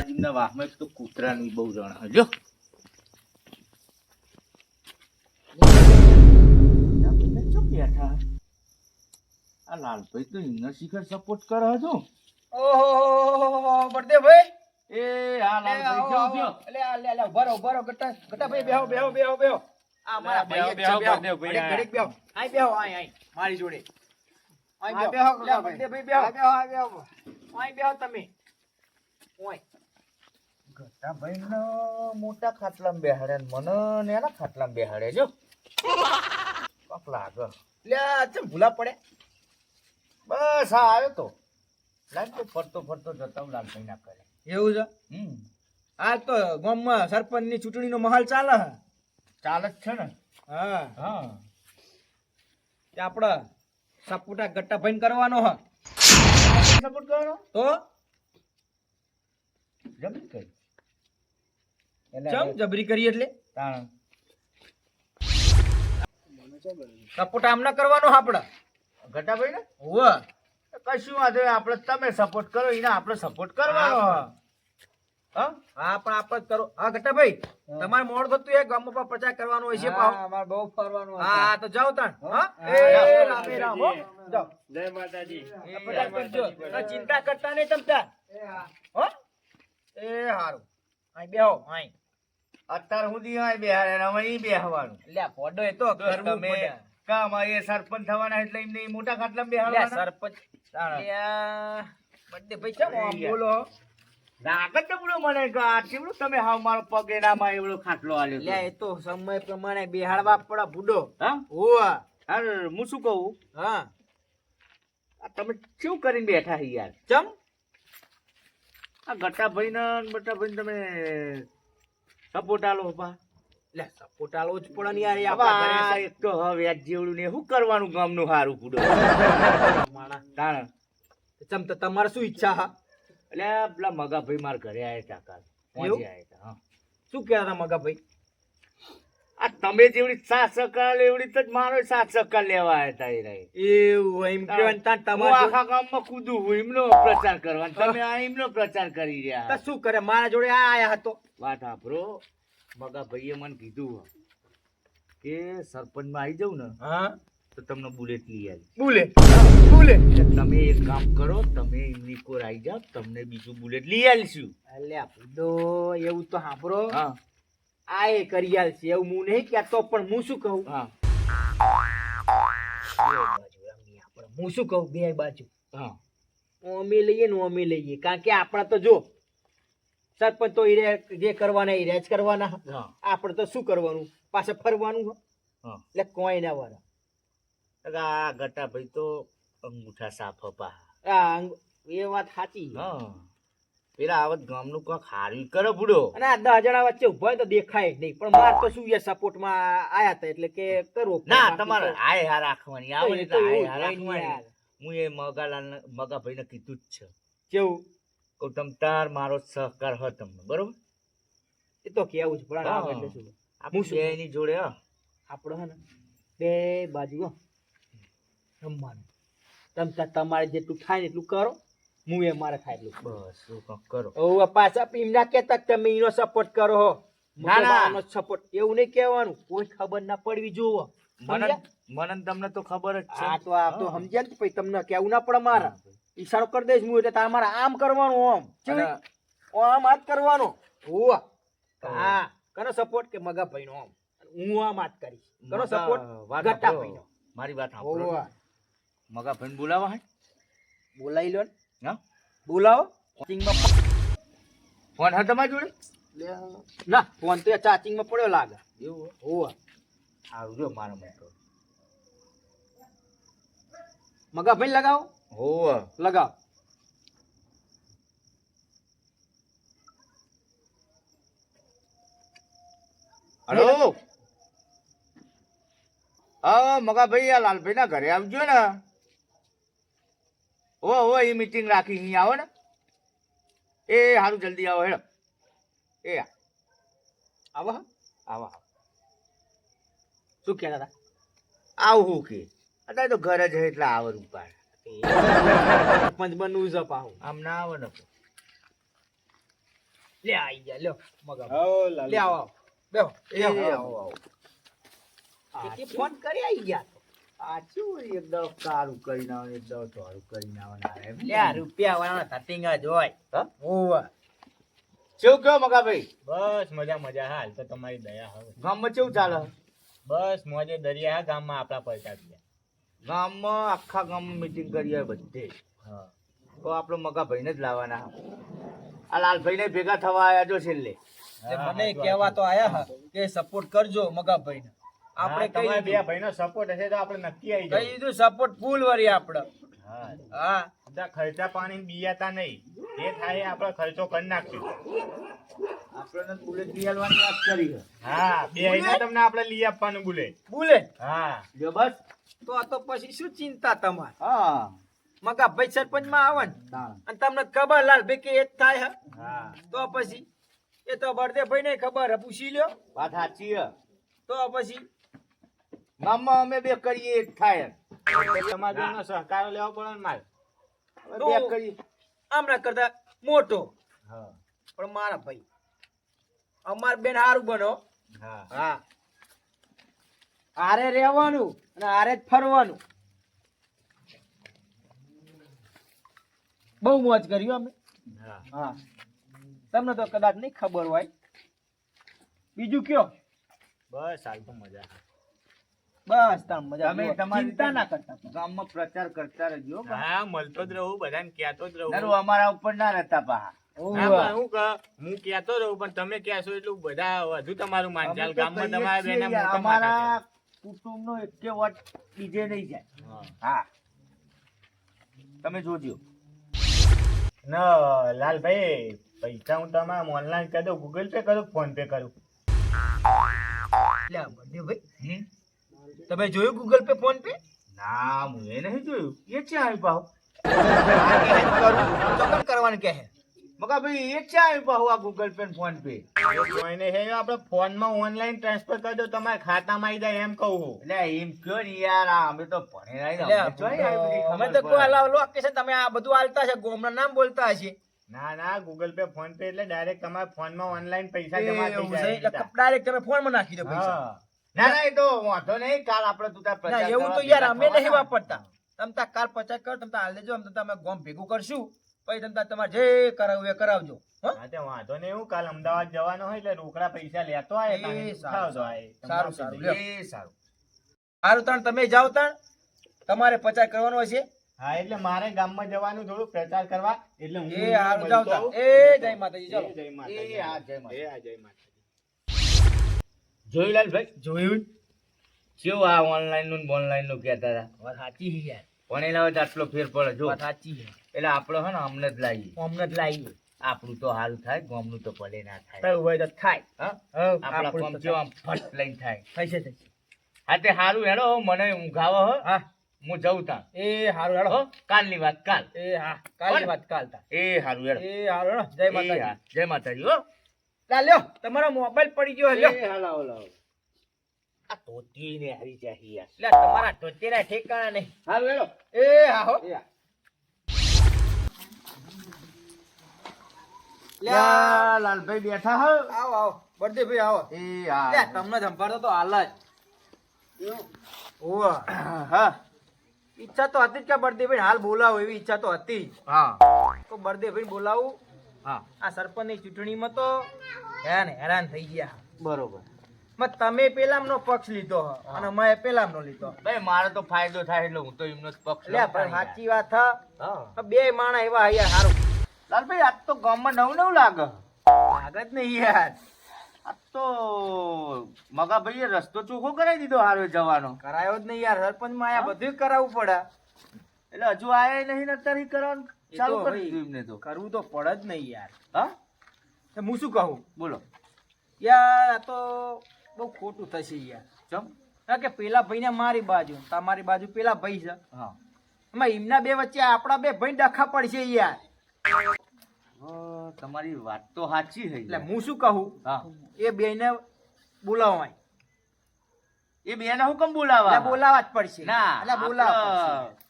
બાલાજીના વાહમાં એક તો કૂતરાની બહુ રણ હજો બેઠા આ લાલભાઈ તો ઇન્નર શિખર સપોર્ટ કરે હતો ઓહો બળદેવભાઈ એ આ લાલભાઈ આવો, કેવું એટલે આ લે, લે, ઊભા રહો, ઊભા રહો, ગટ્ટા, બેહો, બેહો, બેહો, બેહો. આ મારા ભાઈ બેહો, બેહો. બળદેવભાઈ, ઘડીક, બેહો. અહીં બેહો, અહીં, અહીં, મારી જોડે. અહીં બેહો. બેહો, લે, બેહો. બેહો, હા, બેહો. અહીં બેહો તમે. મોટા ખાટલામાં બેહાડે મને ને એના ખાટલામાં બેહાડે જો. કોક લાગે. લે, ચમ ભૂલા પડે. બસ આ આવ્યો તો. લાગ તો ફરતો ફરતો જતા હું લાલભાઈ ના કરે એવું છે? હમ. આ તો ગામમાં સરપંચની ચૂંટણીનો માહોલ ચાલે છે. ચાલે જ છે ને. હા. હા. આપણે સપોટા ભાઈ કરવાનો હા. સપોર્ટ કરવાનો? તો? જમી કરી. ચમ જબરી કરી એટલે? તાણ. સપોર્ટ આમ ના કરવાનો આપણે. ગટાભાઈ ને? હોવે. કશું વાંધો. આપણે તમે સપોર્ટ કરો એને આપણે સપોર્ટ કરવાનો હા. પણ આપણે કરો. હા ગટ્ટાભાઈ તમારે મોડ થતું એ ગામમાં પર પ્રચાર કરવાનો હોય છે બહુ ફરવાનું. હા તો જાઓ તાણ. હા? એ રામે રામ હો. જાઓ. જય માતાજી પ્રચાર કરજો ચિંતા કરતા નહીં તમતા હા. હો હારું. અહીં બેહો અહીં. અત્યાર સુધી અહીં બેહારે અહીં બેહવાનું. લે પોડો એ તો તમે કામ એ સરપંચ થવાના એટલે એમને મોટા ખાટલા બેહાડવાના? સરપંચ. બધે ભાઈ બોલો? લાગે જ બુડો મને કેવડું તમે હાવ મારો પગ એનામાં એવડો ખાટલો આલ્યો લે એ તો સમય પ્રમાણે બેહાડવા પડે બુડો હા? હોવા. અરે હું શું કહું? હા. તમે શું કરીને બેઠા છે યાર? ચમ? આ ગટાભાઈ ને બટાભાઈ તમે સપોર્ટ આલો પા લે સપોર્ટ આલો જ પડે ને યાર આપણા એક તો હવે આ જેવડું ને શું કરવાનું ગામનું હારું પૂડો માણા. તાણ. ચમ તો તમારે શું ઈચ્છા હા? એટલે પેલા મગાભાઈ મારા ઘરે આયા હતા કાલ. પહોંચી આયા હતા હા. શું કહેતા હતા મગા ભાઈ આ તમે જેવડી સાત સકાર લે એવડી તો મારો સાત સકાર લેવા આવ્યા હતા એ એવું એમ કહેવાય ને તાન આખા ગામમાં કૂદું હું એમનો પ્રચાર કરવાનો. તમે આ એમનો પ્રચાર કરી તો શું કરે? મારા જોડે આ આયા હતો. વાત આપરો મગા ભાઈએ મને કીધું કે સરપંચમાં આવી જાઉં ને હા. તો તમને બુલેટ લઈ આવી બુલેટ. બુલેટ. તમે એક કામ કરો તમે એમની કોર આવી જાઓ તમને બીજું બુલેટ લઈ આવીશું. એટલે બુડો એવું તો સાંભળો. હા. આ એ કરિયાલ છે એવું હું નહીં કહેતો પણ હું શું કહું? હા. હું શું કહું બે બાજુ? હા. અમે લઈએ ને અમે લઈએ. કારણ કે આપણા તો જો સરપંચ તો જે કરવાના એ રેજ કરવાના. હા. આપણે તો શું કરવાનું? પાછા ફરવાનું એટલે કોઈ ના વાળા આ ગટા ભાઈ તો અંગૂઠા સાફ અપા એ વાત સાચી હા. પેલા આવત ગામનું કોક હારી કરે ભૂડો અને આ દસ જણા વચ્ચે ઊભો હોય તો દેખાય નહીં. પણ માર તો શું એ સપોર્ટમાં આયા હતા એટલે કે કરો ના તમારે હાય હા રાખવાની આવે એ તો તો હાય હા રાખવાની. હું એ મગાલાલ મગાભાઈને કીધું જ છે. કેવું? કહું તમ તાર મારો સહકાર હ તમને બરોબર? એ તો કેવું છે પણ હા. એટલે શું? હું શું? એની જોડે હા. આપણે હે ને બે બાજુ રમવાનું. તમ તમારે જેટલું થાય ને એટલું કરો. હું એ મારે ખાઈ લઉં બસ શું કરો. ઓ પાછા એમ કેતા તમે એનો સપોર્ટ કરો હો. ના, ના. સપોર્ટ એવું નહીં કહેવાનું. કોઈ ખબર ના પડવી જોવો. મને? મને તમને તો ખબર જ છે. આ તો આ તો સમજ્યા ને પછી તમને કેવું ના પડે મારા. ઈશારો કરી દઈશ હું એટલે મારે આમ કરવાનું આમ આમ હાથ કરવાનો. હોવા હા કરો સપોર્ટ કે મગા ભાઈનો આમ હું આમ હાથ કરીશ. કરો સપોર્ટ ગટ્ટા. ભાઈનો. મારી વાત સાંભળો. મગા ભાઈ બોલાવા હે? બોલાવી લો ને. હા? બોલાવો. ફોન હે તમારી જોડે? ના ફોન તો ચાચિંગમાં પડ્યો લાગે. એવું હોવા. આવજો મારો મોટો. મગા ભાઈ લગાવો. હોવ. લગાવો. હલો? હા મગા ભાઈ આ લાલભાઈ ના ઘરે આવજો ને. ઓ ઓ એ મીટિંગ રાખી અહીં આવો ને. એ સારું જલ્દી આવો હેડો. એ આવો આવો આવો. શું કહેતા હતા? આવું કે. અત્યારે તો ઘરે જ એટલે આવે રૂપાય સરપંચ બનવું છે પાહું આમ ના આવે ને લે આઈ ગયા લ્યો મગા લે આવો આવો. બેહો એ આવો આવો. ફોન કરી આઈ ગયા આ શું એકદમ સારું કરીને આવે એકદમ સારું કરીને આવે એમ લે આ રૂપિયા વાળા ધતિંગ જ હોય. હા? ઓવા કેવું કયો મગાભાઈ? બસ મજા મજા. હાલ તો તમારી દયા હવે. ગામમાં કેવું ચાલે? બસ મોજે દરિયા ગામમાં આપણા પૈસા થયા ગામમાં આખા ગામમાં મીટિંગ કરીએ બધે. હા. તો મગા ભાઈને જ લાવવાના. આ લાલભાઈને ભેગા થવા આવ્યા જો છેલ્લે. મને કહેવા તો આયા હા કે સપોર્ટ કરજો મગાભાઈ ને આપણે કઈ બે ભાઈનો સપોર્ટ હશે તો આપણે નક્કી આવી કઈ જઈએ સપોર્ટ ફૂલ વરી આપણે હા. હા. બધા ખર્ચા પાણી બિયાતા નહીં. જે થાય આપણે ખર્ચો કરી નાખશું. આપણે બુલેટ લઈ વાત કરી હા બે આઈને તમને આપણે લઈ આપવાનું બોલે બોલે હા. જો બસ. તો આ તો પછી શું ચિંતા તમારે? હા. મગાભાઈ સરપંચમાં આવે ને અને તમને ખબર લાલ ભાઈ કે એ જ થાય હે? હા. તો પછી એ તો બળદેવ ભાઈ ને ખબર હે પૂછી લ્યો. વાત સાચી છે તો પછી ગામમાં અમે બે કરીએ એક થાય તમારા સહકાર લેવો પડે ને મારે. બે કરી આમના કરતા મોટો. હા. પણ મારા ભાઈ. અમાર બેન હારું બનો હા. હા. આરે રહેવાનું અને આરે જ ફરવાનું. બહુ મોજ કર્યું અમે. હા. તમને તો કદાચ નહીં ખબર હોય. બીજું કયો? બસ હાલ તો મજા. બસ તાર મજા તમે. તમારી ચિંતા ના કરતા ગામમાં પ્રચાર કરતા રહેજો હા મળતો જ રહું બધાને કહેતો જ રહું. નરું અમારા ઉપર ના રહેતા પા હું હું કહેતો રહું પણ તમે કહેશો એટલું બધા વધુ તમારું માન ચાલ ગામમાં તમારા બેના અમારા કુટુંબ નો વટ બીજે નહીં જાય. હા. તમે જોજો. ન લાલભાઈ પૈસા હું તમારા ઓનલાઈન કરી દઉં. ગૂગલ પે કરું ફોન પે કરું? ભાઈ? તમે જોયું ગૂગલ પે ફોન પે ના હું એ નહીં જોયું. એ ક્યાં આવ્યું ભાવ ચોકન કરવાનું કે મગા ભાઈ એ ક્યાં આવ્યું ભાવ આ ગૂગલ પે ફોન પે જોઈને હે આપણે ફોનમાં ઓનલાઈન ટ્રાન્સફર કરી દો તમારા ખાતામાં આવી જાય એમ કહું એટલે એમ કયો ને યાર અમે તો ભણેલા અમે તો કોઈ. અલાવ લોકેશન તમે આ બધું આલતા છે ગોમના નામ બોલતા હશે. ના ના ગૂગલ પે ફોન પે એટલે ડાયરેક્ટ તમારા ફોનમાં ઓનલાઈન પૈસા જમા થઈ જાય ડાયરેક્ટ તમે ફોનમાં નાખી દો પૈસા. ના ના એ તો વાંધો નહીં. કાલ આપણે તું તાર એવું તો યાર અમે નહીં વાપરતા. તમ તાર કાર પચાસ કરો તમ તાર હાલ દેજો અમે તમે ગોમ ભેગું કરશું. પછી તમ તાર તમારે જે કરાવવું એ કરાવજો હા? તે વાંધો નહીં. હું કાલ અમદાવાદ જવાનો હોય એટલે રોકડા પૈસા લેતો આવે એ સારું, ઉઠાવતો સારું, સારું, સારું સારું. તમે જાઓ તણ. તમારે પચાસ કરવાનો હશે. હા એટલે મારે ગામમાં જવાનું થોડું પ્રચાર કરવા. એટલે હું એ હારું મળતો જાઓ તાણ. આવું. એ જય માતાજી ચાલો. જય માતાજી. માતા એ હા જય માતાજી. જોઈ લાલ ભાઈ? જોયું. કેવું આ ઓનલાઈનનું ઓનલાઈનનું કહેતા હતા? વાત સાચી છે યાર. ભણેલા હોય તો આટલો ફેર પડે જો. વાત સાચી છે. એટલે આપણે હે ને અમને જ લાવીએ અમને જ લાવીએ આપણું તો હાલ થાય ગોમનું તો ભલે ના થાય. થયું હોય તો થાય. હા? આપણા ગોમ કોમ આમ ફટ લઈને થાય. થશે થશે. હા તે હારું હેડો હો, મને ઊંઘાવો હો. હા. હું જઉં તા એ હારું હેડો. હો કાલની વાત કાલ. એ હા કાલની? વાત કાલ તા એ હારું હેડો. એ હારું હેડો. જય માતા માતાજી. જય માતાજી હો. લ્યો તમારો મોબાઈલ પડી ગયો લ્યો. એ હા, લાવો, લાવો. આ ધોતી ને આવી ચાહી યાર લે તમારા ના ઠેકાણા નહીં. હારું હેડો એ હા હો એ હા. યા, લાલભાઈ બેઠા હો. આવો આવો. ભાઈ આવો. એ હા તમને સંભાળતો તો હાલ જ. ઓવા હા. ઈચ્છા તો હતી જ કે બર્થડે હાલ બોલાવો એવી ઈચ્છા તો હતી હા. તો ભાઈ બોલાવું. હા. આ સરપંચની ચૂંટણીમાં તો હેરાન હેરાન થઈ ગયા. બરોબર. તમે પેલામનો પક્ષ લીધો અને મેં પેલામનો લીધો. ભાઈ મારે તો ફાયદો થાય એટલે હું તો એમનો પક્ષ લે પણ સાચી વાત હ. હા. બે માણા એવા અહીંયા સારું લાલભાઈ આજ તો ગામમાં નવું નવું લાગે. લાગે જ નહીં યાર. આ તો મગાભાઈએ રસ્તો ચોખ્ખો કરાવી દીધો હારો જવાનો. કરાયો જ નહીં યાર સરપંચમાં આયા બધું કરાવવું પડે. એટલે હજુ આયા નહીં અત્યારે કરવાનું ચાલુ કરી. એમને તો. કરવું તો પડે જ નહીં યાર. હા? હું શું કહું? બોલો. યાર આ તો બહુ ખોટું થશે યાર. ચમ? કે પેલા ભાઈને મારી બાજુ તમારી બાજુ પેલા ભાઈ છે. હા. એમાં એમના બે વચ્ચે આપણા બે ભાઈ ડખા પડશે યાર. તમારી વાત તો સાચી છે એટલે હું શું કહું? હા. એ બેને બોલાવાય. એ બેને હુકમ બોલાવા બોલાવવા? બોલાવા જ પડશે. ના એટલે બોલાવા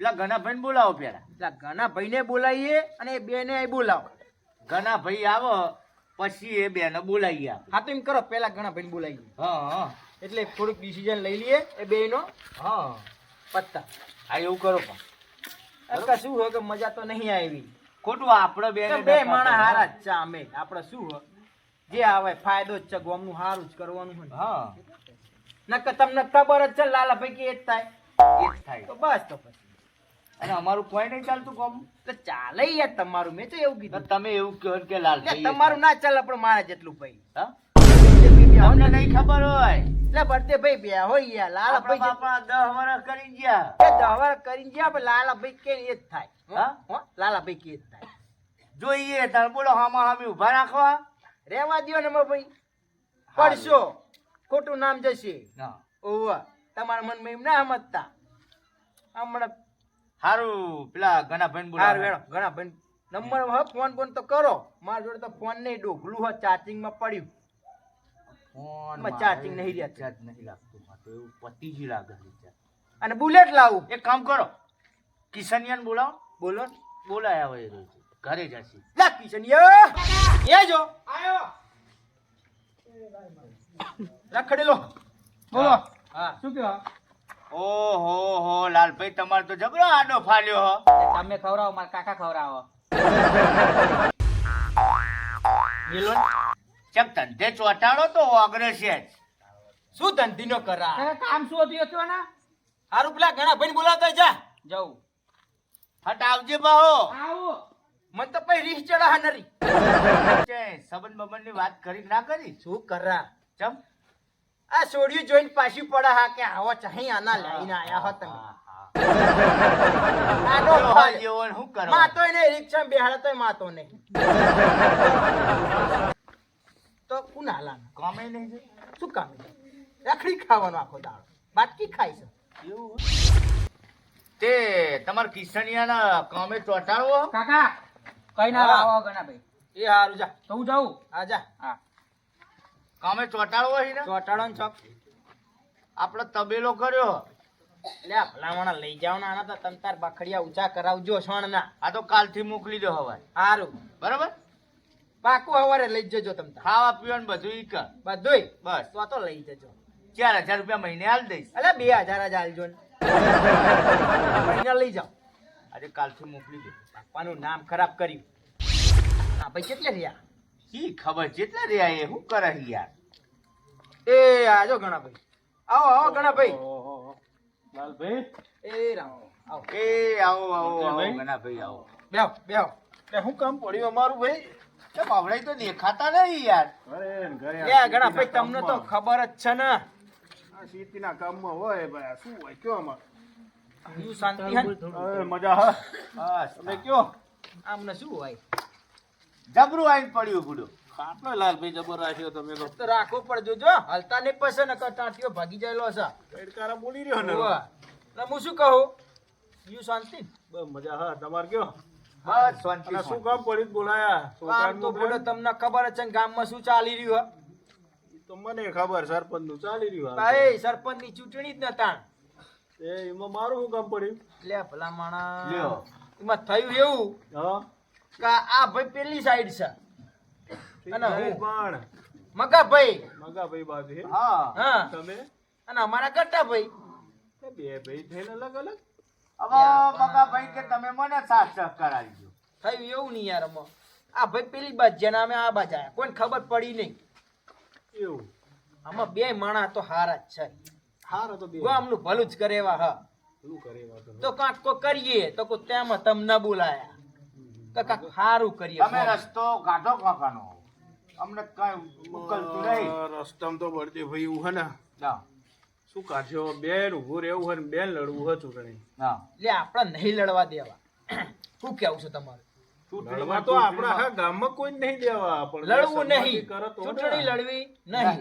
પેલા ઘણા ભાઈ બોલાવો પેલા એટલે ઘણા ભાઈને બોલાવીએ અને એ બેને બોલાવો. ઘણા ભાઈ આવો પછી એ બેને બોલાવીએ આપણે હા તો એમ કરો પેલા ઘણા ભાઈ બોલાવીએ. હા હા. એટલે થોડુંક ડિસિઝન લઈ લઈએ એ બે નો હા. પત્તા. હા એવું કરો પણ. શું હોય કે મજા તો નહીં આવી. ખોટું આપણે બે બે માણસ હારા જ છે અમે. આપણે શું હોય? જે આવે ફાયદો જ છે ગોમનું હારું જ કરવાનું હોય હા. નકર તમને ખબર જ છે લાલા ભાઈ કે એ જ થાય. એ જ થાય. તો બસ તો પછી. અને અમારું કોઈ નહીં ચાલતું કોમ. તો ચાલે યાર તમારું મેં તો એવું કીધું. તમે એવું કહો કે લાલ તમારું ના ચાલે પણ મારા જેટલું ભાઈ. હા? અમને નહીં ખબર હોય. એટલે ભરતે ભાઈ બે હોય યાર લાલા ભાઈ બાપા દસ વર્ષ કરી ગયા. દવા વર્ષ કરી પણ લાલા ભાઈ કે એ જ થાય. હા? હો? લાલા ભાઈ કે જ થાય. જોઈએ તાર બોલો હામા હામી ઊભા રાખવા. રેવા દ્યો ને ભાઈ. પડશો. ખોટું નામ જશે. ઓવા. તમારા મનમાં એમ ના સમજતા. હમણાં હારું પેલા ઘણા ભાઈ હાર વેણો ઘણા ભાઈ નંબર હા ફોન ફોન તો કરો. મારા જોડે તો ફોન નહીં ડોગલું હોય ચાર્જિંગમાં પડ્યું. ફોન ચાર્જિંગ નહીં રહ્યા ચાર્જ નહીં લાગતું માં તો એવું પતી જ લાગે. અને બુલેટ લાવું. એક કામ કરો કિશનિયાને બોલાવો. બોલો. બોલાયા હોય એ રોજ. ઘરે જશે. લા કિશનિયા! એ જો. આયો. રખડેલો બોલો. હા શું કહો ઓહો હો લાલભાઈ તમારે તો જબરો આડો ફાલ્યો હો. તમે ખવડાવો મારા કાકા ખવડાવો. મિલો ચક ધંધે ચોટાડો તો ઓગરે છે શું ધંધી નો કરા કામ શું હતું હતું ને હારું પેલા ઘણા ભાઈ બોલાવતા જા. જવું હટ આવજે બાહો. આવો. મન તો પછી રીસ ચડા નરી. સંબંધ બબન બંબંધની વાત કરી ના કરી? શું કરા? ચમ આ સોડિયું જોઈને પાછી પડે હા કે આવો ચાહી આના લઈને આયા હો તમે. હા, હા. આનો ફળ જીવન હું કરો માતો એને રિક્ષા બેહાડે તોય માતો નહીં. તો કુના હાલાના કામે નહીં છે? શું કામ રખડી ખાવાનો આખો દાડો. બાટકી ખાઈ છે? તે તમારા કિશનિયાના કામે ચોટાડવો? કાકા કઈ ના આવો ગણા ભાઈ. એ હારું જા. તો હું જાઉં? આ જા. હા. કામે ચોટાડો હોય ને? ચોટાડો ને ચોક આપણો તબેલો કર્યો. એટલે ભલામણા લઈ જાવ ને આના તો તમ તાર બખડિયા ઊંચા કરાવજો સણ ના આ તો કાલથી મોકલી દો હવે. સારું બરાબર? પાકું હવારે લઈ જજો તમ ખાવા પીવાનું બધું ઈ કર. બધુંય? બસ. તો તો લઈ જજો. ચાર હજાર રૂપિયા મહિને હાલ દઈશ. એટલે બે હજાર જ હાલજો મહિને લઈ જાઓ. આજે કાલથી મોકલી દો. બાપાનું નામ ખરાબ કર્યું. આ ભાઈ કેટલે રહ્યા? શી ખબર જેટલા રહ્યા એ શું કરે યાર. એ આજો ગણાભાઈ. આવો આવો ગણાભાઈ. લાલભાઈ? એ રામ આવો. એ આવો આવો આવો ભાઈ. ઘણા આવો. બેહો બેહો. એટલે શું કામ પડ્યું અમારું ભાઈ? કેમ આવડાય તો દેખાતા નહીં યાર. ઘરે ને ઘરે લે આ ઘણા ભાઈ તમને તો ખબર જ છે ને. આ ખેતીના કામમાં હોય ભાઈ આ શું હોય કયો આમાં શાંતિ હે મજા હા બસ. તમે કયો? આમને શું હોય? જબરું આવીને પડ્યું બુડો ખાટલો લાલભાઈ જબર રાખ્યો તમે તો. રાખો પણ જોજો હલતા નહીં પસે ને ટાંટીઓ ભાગી જાયેલો છે. પેડકારા બોલી રહ્યો ને. એટલે હું શું કહું? યુ શાંતિ? બસ મજા હા તમાર કયો? બસ શાંતિ શું કામ પડ્યું બોલાયા? આમ તો બોલો તમને ખબર છે ગામમાં શું ચાલી રહ્યું તો મને ખબર સરપંચનું ચાલી રહ્યું હે સરપંચની ચૂંટણી જ નતા એ એમાં મારું શું કામ પડ્યું? લે ભલા માણા લ્યો. એમાં થયું એવું. હા. કે આ ભાઈ પેલી સાઈડ છે. અને હું? પણ મગા ભાઈ મગાભાઈ બાજુ હા. હા. તમે? અને અમારા ગટ્ટા ભાઈ બે ભાઈ થઈને અલગ અલગ? હવે મગાભાઈ કે તમે મને સાથ સહકાર આલજો થયું એવું નહીં યાર આમાં. આ ભાઈ પેલી બાજ જેના અમે આ બાજ આવ્યા કોઈને ખબર પડી નહીં. એવું. આમાં બે માણસ તો હારા જ છે. હારો તો બે. ગામનું ભલું જ કરે એવા હા. શું કરે તો કાંક કો કરીએ તો કો તેમાં તમને બોલાયા. કાંક સારું કરીએ તમે રસ્તો કાઢો કાકાનો. અમને કઈ ઉકલતું નહીં. રસ્તામાં તો બળદે ભાઈ એવું હે ને. શું કાઢ્યો? બેન ઊભું રહેવું હોય ને બેન લડવું હોય ચૂંટણી એટલે આપણે નહીં લડવા દેવા. શું કેવું છે તમારું? લડવા તો આપણા આખા ગામમાં કોઈ નહીં દેવા. પણ બે લડવું નહીં. કરે તો ચૂંટણી લડવી નહીં.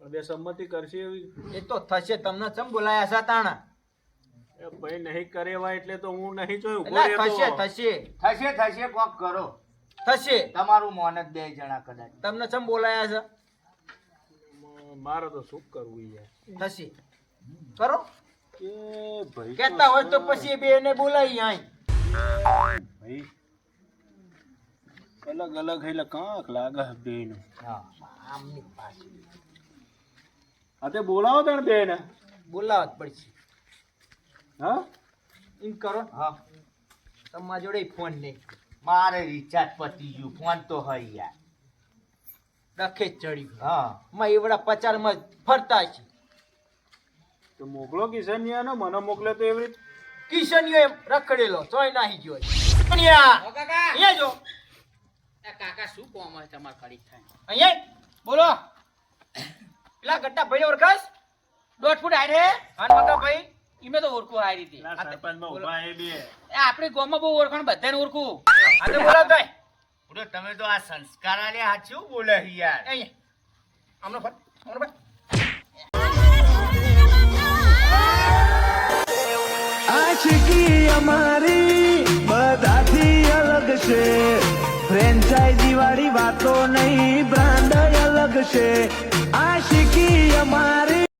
પણ બે સંમતિ કરશે એવી. એ તો થશે તમને ચમ બોલાયા હતા તાણા ભાઈ નહીં કરેવા એટલે તો હું નહીં જોયું. થશે થશે. થશે થશે કોક કરો. થશે. તમારું મોન જ બે જણા કદાચ. તમને ચમ બોલાયા છે? મારે તો શું કરવું યાર? થશે. કરો. કે ભાઈ કહેતા હોય તો પછી બે ને બોલાવી આઈ ભાઈ અલગ અલગ એટલે કાંક લાગે બેન હા આમની પાસે અતે તે બોલાવો તને બેન બોલાવત પડશે. હા? એમ કરો. ને. હા. તમારા જોડે ફોન નહીં મારે રિચાર્જ પતી ગયું. ફોન તો હઈ યાર. ડખે ચડ્યું. હા. માં એવડા પચારમાં ફરતા છે. તો મોકલો કિશન ને મને મોકલે તો એવી રીતે. કિશનીઓ એમ રખડેલો તોય નાહી ગયો. કિશનિયા ઓ કાકા. અહીંયા જો. કાકા શું કોમ હોય તમારે ખરી થાય? અહીંયા બોલો. પેલા ગટ્ટા ભાઈ ઓળખાશ દોઢ ફૂટ હારે હાન મગા ભાઈ ઈમે તો ઓળખું આ રીતે. સરપંચમાં ઊભા એ બે. એ આપણી ગામમાં બહુ ઓળખાણ બધાને ઓળખું. આ તો બોલાવતા તોય પૂરો તમે તો આ સંસ્કાર આલે હાચું બોલે યાર? આમનો ફર આમનો ફર આશિકી અમારી બધાથી અલગ છે. ફ્રેન્ચાઇઝી વાળી વાતો નહીં બ્રાન્ડ અલગ છે.